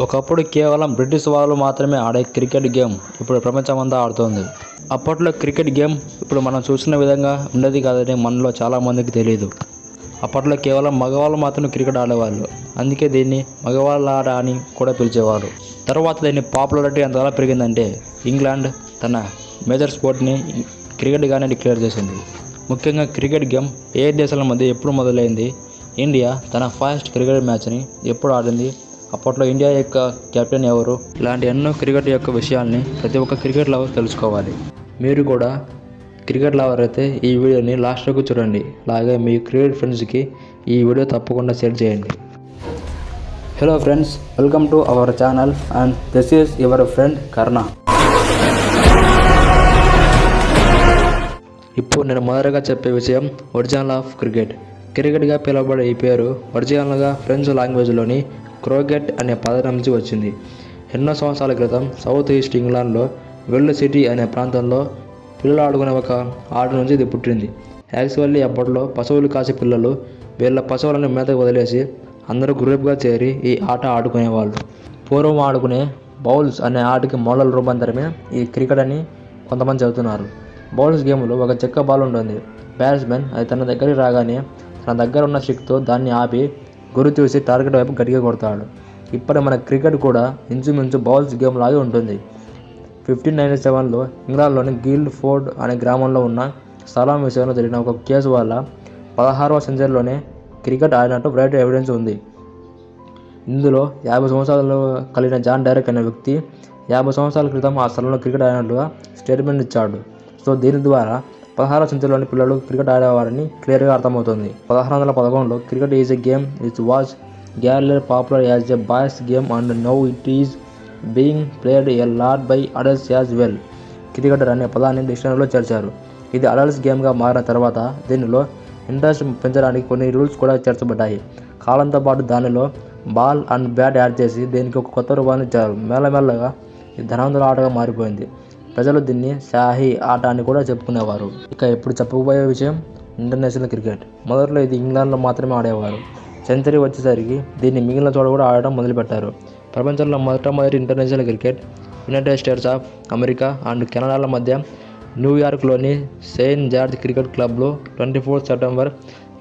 ఒకప్పుడు కేవలం బ్రిటిష్ వాళ్ళు మాత్రమే ఆడే క్రికెట్ గేమ్ ఇప్పుడు ప్రపంచమంతా ఆడుతోంది. అప్పట్లో క్రికెట్ గేమ్ ఇప్పుడు మనం చూసిన విధంగా ఉండేది కాదని మనలో చాలామందికి తెలియదు అప్పట్లో కేవలం మగవాళ్ళు మాత్రమే క్రికెట్ ఆడేవాళ్ళు. అందుకే దీన్ని మగవాళ్ళ ఆట అని కూడా పిలిచేవారు. తర్వాత దీని పాపులారిటీ ఎంతలా పెరిగిందంటే ఇంగ్లాండ్ తన మేజర్ స్పోర్ట్ని క్రికెట్గానే డిక్లేర్ చేసింది. ముఖ్యంగా క్రికెట్ గేమ్ ఏ దేశాల మధ్య ఎప్పుడు మొదలైంది? ఇండియా తన ఫస్ట్ క్రికెట్ మ్యాచ్ని ఎప్పుడు ఆడింది? అప్పట్లో ఇండియా యొక్క కెప్టెన్ ఎవరు? ఇలాంటి ఎన్నో క్రికెట్ యొక్క విషయాల్ని ప్రతి ఒక్క క్రికెట్ లవర్ తెలుసుకోవాలి. మీరు కూడా క్రికెట్ లవర్ అయితే ఈ వీడియోని లాస్ట్ వరకు చూడండి. అలాగే మీ క్రికెట్ ఫ్రెండ్స్కి ఈ వీడియో తప్పకుండా షేర్ చేయండి. Hello friends welcome to our channel and this is your friend Karna ఇప్పుడు నేను మొదటగా చెప్పే విషయం ఒరిజినల్ ఆఫ్ క్రికెట్. క్రికెట్గా పిలువబడే ఈ పేరు ఒరిజినల్గా ఫ్రెంచ్ లాంగ్వేజ్లోని క్రోకెట్ అనే పదం నుంచి వచ్చింది. ఎన్నో సంవత్సరాల క్రితం సౌత్ ఈస్ట్ ఇంగ్లాండ్లో వెల్డ్ సిటీ అనే ప్రాంతంలో పిల్లలు ఆడుకునే ఒక ఆట నుంచి ఇది పుట్టింది. యాక్చువల్లీ అప్పట్లో పశువులు కాసే పిల్లలు వీళ్ళ పశువులను మేతకు వదిలేసి అందరూ గ్రూప్గా చేరి ఈ ఆట ఆడుకునేవాళ్ళు. పూర్వం ఆడుకునే బౌల్స్ అనే ఆటకి మోడల్ రూపాంతరమే ఈ క్రికెట్ అని కొంతమంది చెబుతున్నారు. బౌల్స్ గేమ్లో ఒక చెక్క బాల్ ఉంటుంది. బ్యాట్స్మెన్ అది తన దగ్గరికి రాగానే తన దగ్గర ఉన్న స్టిక్తో దాన్ని ఆపి గురి చూసి టార్గెట్ వైపు గట్టిగా కొడతాడు. ఇప్పుడు మన క్రికెట్ కూడా ఇంచుమించు బౌల్స్ గేమ్ లాగే ఉంటుంది. ఫిఫ్టీన్ నైన్టీ సెవెన్లో ఇంగ్లాండ్లోని గిల్డ్ ఫోర్డ్ అనే గ్రామంలో ఉన్న స్థలం విషయంలో జరిగిన ఒక కేసు వల్ల పదహారవ సెంచరీలోనే క్రికెట్ ఆడినట్టు బ్రైట్ ఎవిడెన్స్ ఉంది. ఇందులో యాభై సంవత్సరాలు కలిగిన జాన్ డైరెక్ అనే వ్యక్తి యాభై సంవత్సరాల క్రితం ఆ స్థలంలో క్రికెట్ ఆడినట్లుగా స్టేట్మెంట్ ఇచ్చాడు. సో దీని ద్వారా పదహారవ సెంచరీలోని పిల్లలు క్రికెట్ ఆడేవారని క్లియర్గా అర్థమవుతుంది. పదహారు వందల పదకొండులో cricket is a game it's was గ్యాలర్ popular as a boys game and now it is being played a lot by adults as well. Cricketer అనే పదాన్ని డిక్షనరీలో చేర్చారు. ఇది అడల్ట్స్ గేమ్గా మారిన తర్వాత దీనిలో ఇంట్రెస్ట్ పెంచడానికి కొన్ని రూల్స్ కూడా చేర్చబడ్డాయి. కాలంతో పాటు దానిలో బాల్ అండ్ బ్యాట్ యాడ్ చేసి దీనికి ఒక కొత్త రూపాన్ని ఇచ్చారు. మెల్లమెల్లగా ఇది ధనవంతుల ఆటగా మారిపోయింది. ప్రజలు దీన్ని షాహీ ఆట అని కూడా చెప్పుకునేవారు. ఇక ఇప్పుడు చెప్పబోయే విషయం ఇంటర్నేషనల్ క్రికెట్. మొదట్లో ఇది ఇంగ్లాండ్లో మాత్రమే ఆడేవారు. సెంచరీ వచ్చేసరికి దీన్ని మిగిలిన చోట కూడా ఆడటం మొదలుపెట్టారు. ప్రపంచంలో మొట్టమొదటి international cricket United States of America and కెనడాల మధ్య న్యూయార్క్లోని సెయింట్ జార్జ్ క్రికెట్ క్లబ్లో twenty fourth September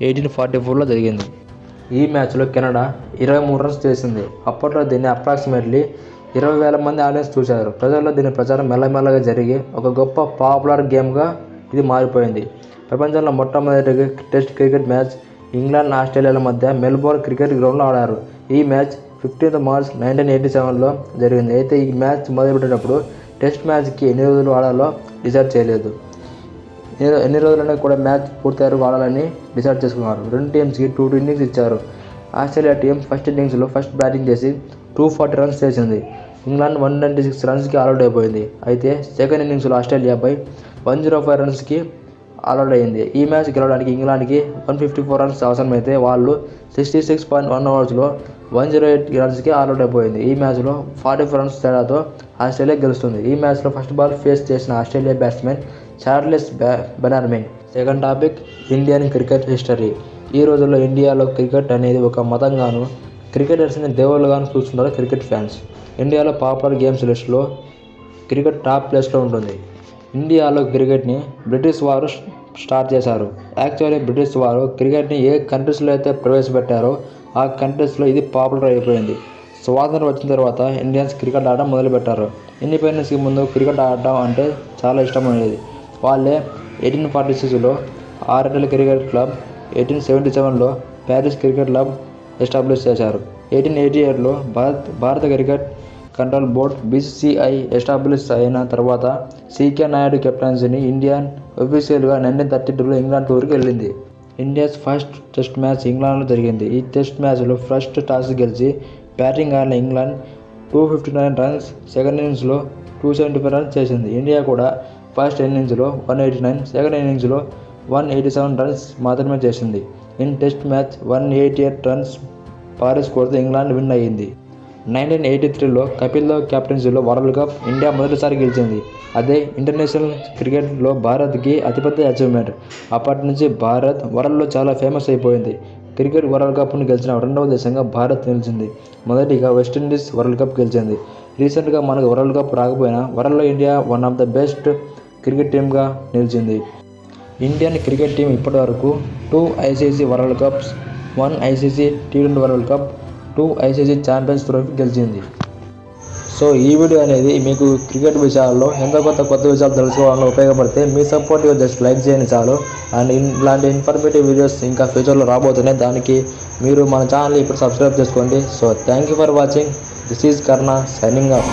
eighteen forty ఫోర్లో జరిగింది. ఈ మ్యాచ్లో కెనడా ఇరవై మూడు రన్స్ చేసింది. అప్పట్లో దీన్ని అప్రాక్సిమేట్లీ ఇరవై వేల మంది ఆడియన్స్ చూశారు. ప్రజల్లో దీని ప్రచారం మెల్లమెల్లగా జరిగి ఒక గొప్ప పాపులర్ గేమ్గా ఇది మారిపోయింది. ప్రపంచంలో మొట్టమొదటి టెస్ట్ క్రికెట్ మ్యాచ్ ఇంగ్లాండ్ ఆస్ట్రేలియాల మధ్య మెల్బోర్న్ క్రికెట్ గ్రౌండ్లో ఆడారు. ఈ match fifteenth March nineteen eighty సెవెన్లో జరిగింది. అయితే ఈ మ్యాచ్ మొదలుపెట్టేటప్పుడు టెస్ట్ మ్యాచ్కి ఎన్ని రోజులు ఆడాలో డిసైడ్ చేయలేదు. ఎన్ని రోజులైనా కూడా మ్యాచ్ పూర్తయ్యారు ఆడాలని డిసైడ్ చేసుకున్నారు. రెండు టీమ్స్కి టూ టూ ఇన్నింగ్స్ ఇచ్చారు. ఆస్ట్రేలియా టీం ఫస్ట్ ఇన్నింగ్స్లో ఫస్ట్ బ్యాటింగ్ చేసి టూ ఫార్టీ రన్స్ చేసింది. ఇంగ్లాండ్ వన్ నైంటీ సిక్స్ రన్స్కి ఆల్అౌట్ అయిపోయింది. అయితే సెకండ్ ఇన్నింగ్స్లో ఆస్ట్రేలియాపై వన్ జీరో ఫైవ్ రన్స్కి ఆల్అౌట్ అయింది ఈ మ్యాచ్ గెలవడానికి ఇంగ్లాండ్కి వన్ ఫిఫ్టీ ఫోర్ రన్స్ అవసరమైతే వాళ్ళు సిక్స్టీ సిక్స్ పాయింట్ వన్ ఓవర్స్లో వన్ జీరో ఎయిట్ రన్స్కి ఆల్అౌట్ అయిపోయింది. ఈ మ్యాచ్లో ఫార్టీ ఫోర్ రన్స్ తేడాతో ఆస్ట్రేలియా గెలుస్తుంది. ఈ మ్యాచ్లో ఫస్ట్ బాల్ ఫేస్ చేసిన ఆస్ట్రేలియా బ్యాట్స్మెన్ చార్లెస్ బ్యా Bannerman. Second topic Indian cricket history. ఈ రోజుల్లో ఇండియాలో క్రికెట్ అనేది ఒక మతంగాను క్రికెటర్స్ని దేవుళ్ళుగాను చూస్తున్నారు క్రికెట్ ఫ్యాన్స్. ఇండియాలో పాపులర్ గేమ్స్ లిస్టులో క్రికెట్ టాప్ ప్లేస్లో ఉంటుంది. ఇండియాలో క్రికెట్ని బ్రిటిష్ వారు స్టార్ట్ చేశారు. యాక్చువల్లీ బ్రిటిష్ వారు క్రికెట్ని ఏ కంట్రీస్లో అయితే ప్రవేశపెట్టారో ఆ కంట్రీస్లో ఇది పాపులర్ అయిపోయింది. స్వాతంత్రం వచ్చిన తర్వాత ఇండియన్స్ క్రికెట్ ఆడడం మొదలుపెట్టారు. ఇండిపెండెన్స్కి ముందు క్రికెట్ ఆడడం అంటే చాలా ఇష్టమైనది. వాళ్ళే ఎయిటీన్ ఫార్టీ సిక్స్లో RNL cricket club eighteen seventy సెవెన్లో ప్యారిస్ క్రికెట్ క్లబ్ ఎస్టాబ్లిష్ చేశారు. ఎయిటీన్ ఎయిటీ ఎయిట్లో Bharat Bharata cricket control board BCCI establish అయిన తర్వాత సీకే నాయుడు కెప్టెన్సీని ఇండియన్ ఒఫీషియల్గా నైన్టీన్ థర్టీ టూలో ఇంగ్లాండ్ టూర్కి వెళ్ళింది. ఇండియాస్ ఫస్ట్ టెస్ట్ మ్యాచ్ ఇంగ్లాండ్లో జరిగింది. ఈ టెస్ట్ మ్యాచ్లో ఫస్ట్ టాస్ గెలిచి బ్యాటింగ్ ఆడిన England two fifty nine runs second ఇన్నింగ్స్లో టూ సెవెంటీ ఫైవ్ రన్స్ చేసింది. ఇండియా కూడా ఫస్ట్ ఇన్నింగ్స్లో వన్ ఎయిటీ నైన్ సెకండ్ ఇన్నింగ్స్లో వన్ ఎయిటీ సెవెన్ రన్స్ మాత్రమే చేసింది. In test match one eighty eight runs Paris స్కోర్తో ఇంగ్లాండ్ విన్ అయ్యింది. నైన్టీన్ ఎయిటీ త్రీలో కపిల్ దేవ్ కెప్టెన్సీలో వరల్డ్ కప్ ఇండియా మొదటిసారి గెలిచింది. అదే ఇంటర్నేషనల్ క్రికెట్లో భారత్కి అతిపెద్ద అచీవ్మెంట్. అప్పటి నుంచి భారత్ వరల్డ్లో చాలా ఫేమస్ అయిపోయింది. క్రికెట్ వరల్డ్ కప్ను గెలిచిన రెండవ దేశంగా భారత్ నిలిచింది. మొదటిగా వెస్టిండీస్ వరల్డ్ కప్ గెలిచింది. రీసెంట్గా మనకు వరల్డ్ కప్ రాకపోయినా వరల్డ్లో India one of the best cricket టీమ్గా నిలిచింది. ఇండియన్ క్రికెట్ టీం ఇప్పటివరకు two ICC world cups one ICC T twenty world cup two ICC champions trophy గెలిచింది. సో ఈ వీడియో అనేది మీకు క్రికెట్ విషయాల్లో ఎంత కొత్త కొత్త విషయాలు తెలుసుకోవాలని ఉపయోగపడితే మీ సపోర్ట్ జస్ట్ లైక్ చేయండి చాలు. అండ్ ఇలాంటి ఇన్ఫర్మేటివ్ వీడియోస్ ఇంకా ఫ్యూచర్లో రాబోతున్నాయి. దానికి మీరు మన ఛానల్ ఇప్పుడు సబ్స్క్రైబ్ చేసుకోండి. So thank you for watching this is Karna signing off